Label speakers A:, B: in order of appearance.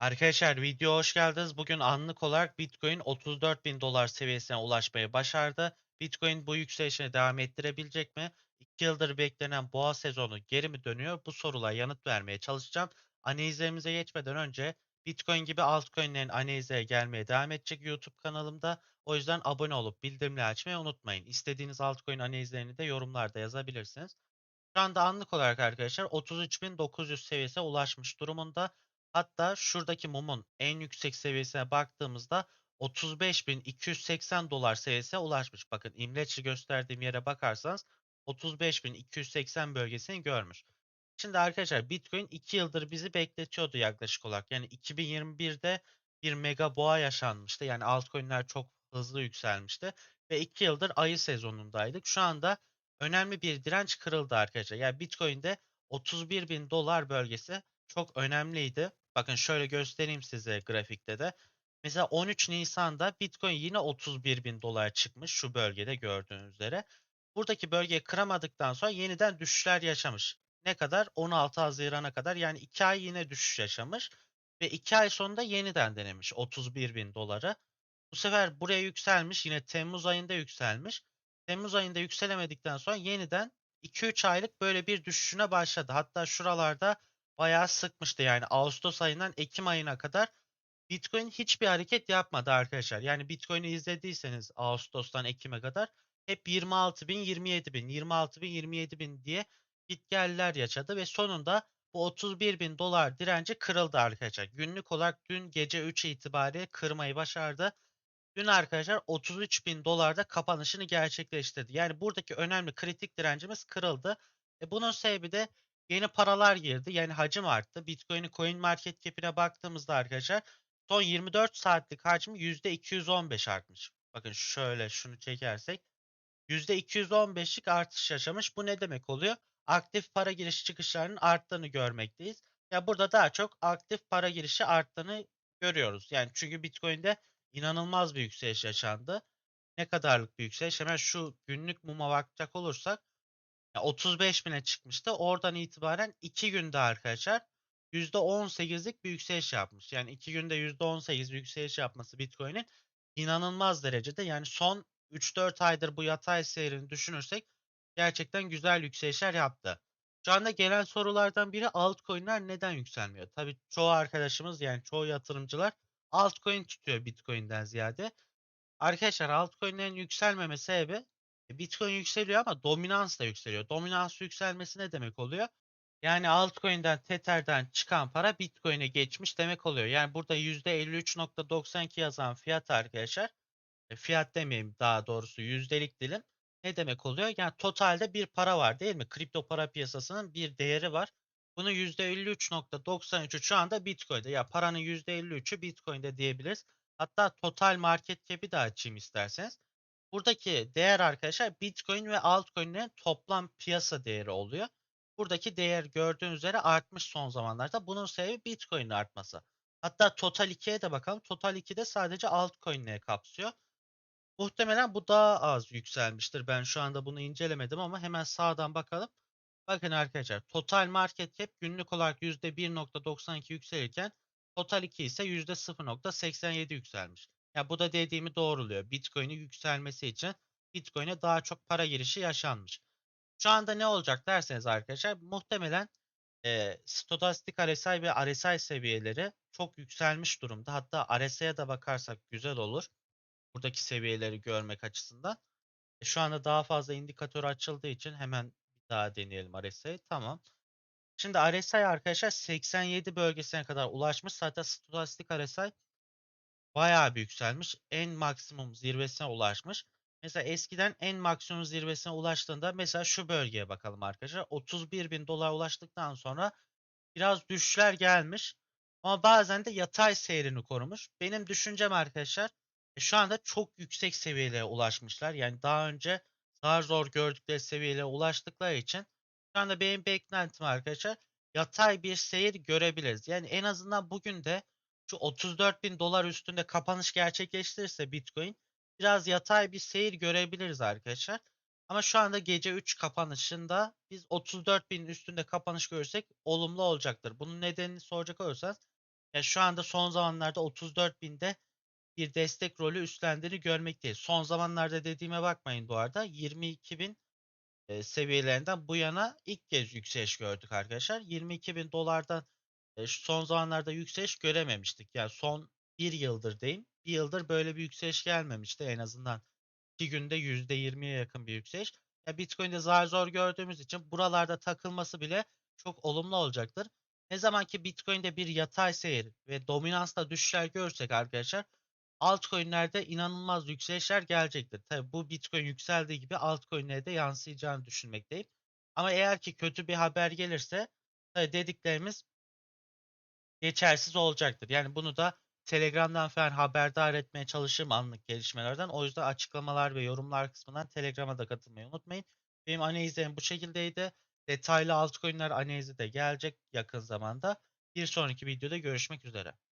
A: Arkadaşlar video hoş geldiniz. Bugün anlık olarak Bitcoin 34 bin dolar seviyesine ulaşmayı başardı. Bitcoin bu yükselişini devam ettirebilecek mi? 2 yıldır beklenen boğa sezonu geri mi dönüyor? Bu sorulara yanıt vermeye çalışacağım. Analizlerimize geçmeden önce Bitcoin gibi altcoin'lerin analizlere gelmeye devam edecek YouTube kanalımda. O yüzden abone olup bildirimleri açmayı unutmayın. İstediğiniz altcoin analizlerini de yorumlarda yazabilirsiniz. Şu anda anlık olarak arkadaşlar 33.900 seviyesine ulaşmış durumunda. Hatta şuradaki mumun en yüksek seviyesine baktığımızda 35.280 dolar seviyesine ulaşmış. Bakın imleçli gösterdiğim yere bakarsanız 35.280 bölgesini görmüş. Şimdi arkadaşlar Bitcoin 2 yıldır bizi bekletiyordu yaklaşık olarak. Yani 2021'de bir mega boğa yaşanmıştı. Yani altcoin'ler çok hızlı yükselmişti. Ve 2 yıldır ayı sezonundaydık. Şu anda önemli bir direnç kırıldı arkadaşlar. Yani Bitcoin'de 31 bin dolar bölgesi çok önemliydi. Bakın şöyle göstereyim size grafikte de. Mesela 13 Nisan'da Bitcoin yine 31 bin dolar çıkmış şu bölgede gördüğünüz üzere. Buradaki bölgeyi kıramadıktan sonra yeniden düşüşler yaşamış. Ne kadar? 16 Haziran'a kadar yani 2 ay yine düşüş yaşamış. Ve 2 ay sonunda yeniden denemiş 31 bin doları. Bu sefer buraya yükselmiş yine Temmuz ayında yükselmiş. Temmuz ayında yükselemedikten sonra yeniden 2-3 aylık böyle bir düşüşüne başladı. Hatta şuralarda bayağı sıkmıştı yani Ağustos ayından Ekim ayına kadar Bitcoin hiçbir hareket yapmadı arkadaşlar. Yani Bitcoin'i izlediyseniz Ağustos'tan Ekim'e kadar hep 26 bin, 27 bin, 26 bin, 27 bin diye gitgeller yaşadı ve sonunda bu 31 bin dolar direnci kırıldı arkadaşlar. Günlük olarak dün gece 3 itibariyle kırmayı başardı. Dün arkadaşlar 33 bin dolarda kapanışını gerçekleştirdi. Yani buradaki önemli kritik direncimiz kırıldı. E bunun sebebi de yeni paralar girdi. Yani hacim arttı. Bitcoin'in coin market cap'ine baktığımızda arkadaşlar son 24 saatlik hacmi %215 artmış. Bakın şöyle şunu çekersek %215'lik artış yaşamış. Bu ne demek oluyor? Aktif para giriş çıkışlarının arttığını görmekteyiz. Ya burada daha çok aktif para girişi arttığını görüyoruz. Yani çünkü Bitcoin'de inanılmaz bir yükseliş yaşandı. Ne kadarlık bir yükseliş? Hemen şu günlük muma bakacak olursak ya 35 bine çıkmıştı. Oradan itibaren 2 günde arkadaşlar %18'lik bir yükseliş yapmış. Yani 2 günde %18 bir yükseliş yapması Bitcoin'in inanılmaz derecede. Yani son 3-4 aydır bu yatay seyrini düşünürsek gerçekten güzel yükselişler yaptı. Şu anda gelen sorulardan biri altcoin'ler neden yükselmiyor? Tabii çoğu arkadaşımız yani çoğu yatırımcılar altcoin tutuyor Bitcoin'den ziyade. Arkadaşlar altcoin'lerin yükselmeme sebebi Bitcoin yükseliyor ama dominans da yükseliyor. Dominans yükselmesi ne demek oluyor? Yani altcoin'den Tether'den çıkan para Bitcoin'e geçmiş demek oluyor. Yani burada %53.92 yazan fiyat arkadaşlar e, fiyat demeyeyim daha doğrusu yüzdelik dilim ne demek oluyor? Yani totalde bir para var değil mi? Kripto para piyasasının bir değeri var. Bunun %53.93'ü şu anda Bitcoin'de. Ya paranın %53'ü Bitcoin'de diyebiliriz. Hatta total market cap'i de açayım isterseniz. Buradaki değer arkadaşlar Bitcoin ve altcoin'lerin toplam piyasa değeri oluyor. Buradaki değer gördüğünüz üzere artmış son zamanlarda. Bunun sebebi Bitcoin'in artması. Hatta Total 2'ye de bakalım. Total 2'de sadece altcoin'leri kapsıyor. Muhtemelen bu daha az yükselmiştir. Ben şu anda bunu incelemedim ama hemen sağdan bakalım. Bakın arkadaşlar total market cap günlük olarak %1.92 yükselirken total 2 ise %0.87 yükselmiş. Ya bu da dediğimi doğruluyor. Bitcoin'in yükselmesi için Bitcoin'e daha çok para girişi yaşanmış. Şu anda ne olacak derseniz arkadaşlar muhtemelen e, stokastik RSI ve RSI seviyeleri çok yükselmiş durumda. Hatta RSI'ye de bakarsak güzel olur. Buradaki seviyeleri görmek açısından. E, şu anda daha fazla indikatör açıldığı için hemen bir daha deneyelim RSI'yi. Tamam. Şimdi RSI arkadaşlar 87 bölgesine kadar ulaşmış. Zaten stokastik RSI bayağı bir yükselmiş. En maksimum zirvesine ulaşmış. Mesela eskiden en maksimum zirvesine ulaştığında mesela şu bölgeye bakalım arkadaşlar. 31 bin dolar ulaştıktan sonra biraz düşüşler gelmiş. Ama bazen de yatay seyrini korumuş. Benim düşüncem arkadaşlar e, şu anda çok yüksek seviyelere ulaşmışlar. Yani daha önce zar zor gördükleri seviyelere ulaştıkları için şu anda benim beklentim arkadaşlar yatay bir seyir görebiliriz. Yani en azından bugün de şu 34 bin dolar üstünde kapanış gerçekleştirirse Bitcoin biraz yatay bir seyir görebiliriz arkadaşlar. Ama şu anda gece 3 kapanışında biz 34 bin üstünde kapanış görürsek olumlu olacaktır. Bunun nedenini soracak olursanız Ya şu anda son zamanlarda 34.000'de bir destek rolü üstlendiğini görmekteyiz. Son zamanlarda dediğime bakmayın bu arada. 22.000 e, seviyelerinden bu yana ilk kez yükseliş gördük arkadaşlar. 22.000 dolardan şu son zamanlarda yükseliş görememiştik. Yani son bir yıldır diyeyim. Bir yıldır böyle bir yükseliş gelmemişti en azından. iki günde %20'ye yakın bir yükseliş. Ya Bitcoin'de zar zor gördüğümüz için buralarda takılması bile çok olumlu olacaktır. Ne zaman ki Bitcoin'de bir yatay seyir ve dominansla düşüşler görürsek arkadaşlar altcoin'lerde inanılmaz yükselişler gelecektir. Tabi bu Bitcoin yükseldiği gibi altcoin'lere de yansıyacağını düşünmekteyim. Ama eğer ki kötü bir haber gelirse dediklerimiz geçersiz olacaktır. Yani bunu da Telegram'dan falan haberdar etmeye çalışırım anlık gelişmelerden. O yüzden açıklamalar ve yorumlar kısmından Telegram'a da katılmayı unutmayın. Benim analizlerim bu şekildeydi. Detaylı altcoin'ler analizi de gelecek yakın zamanda. Bir sonraki videoda görüşmek üzere.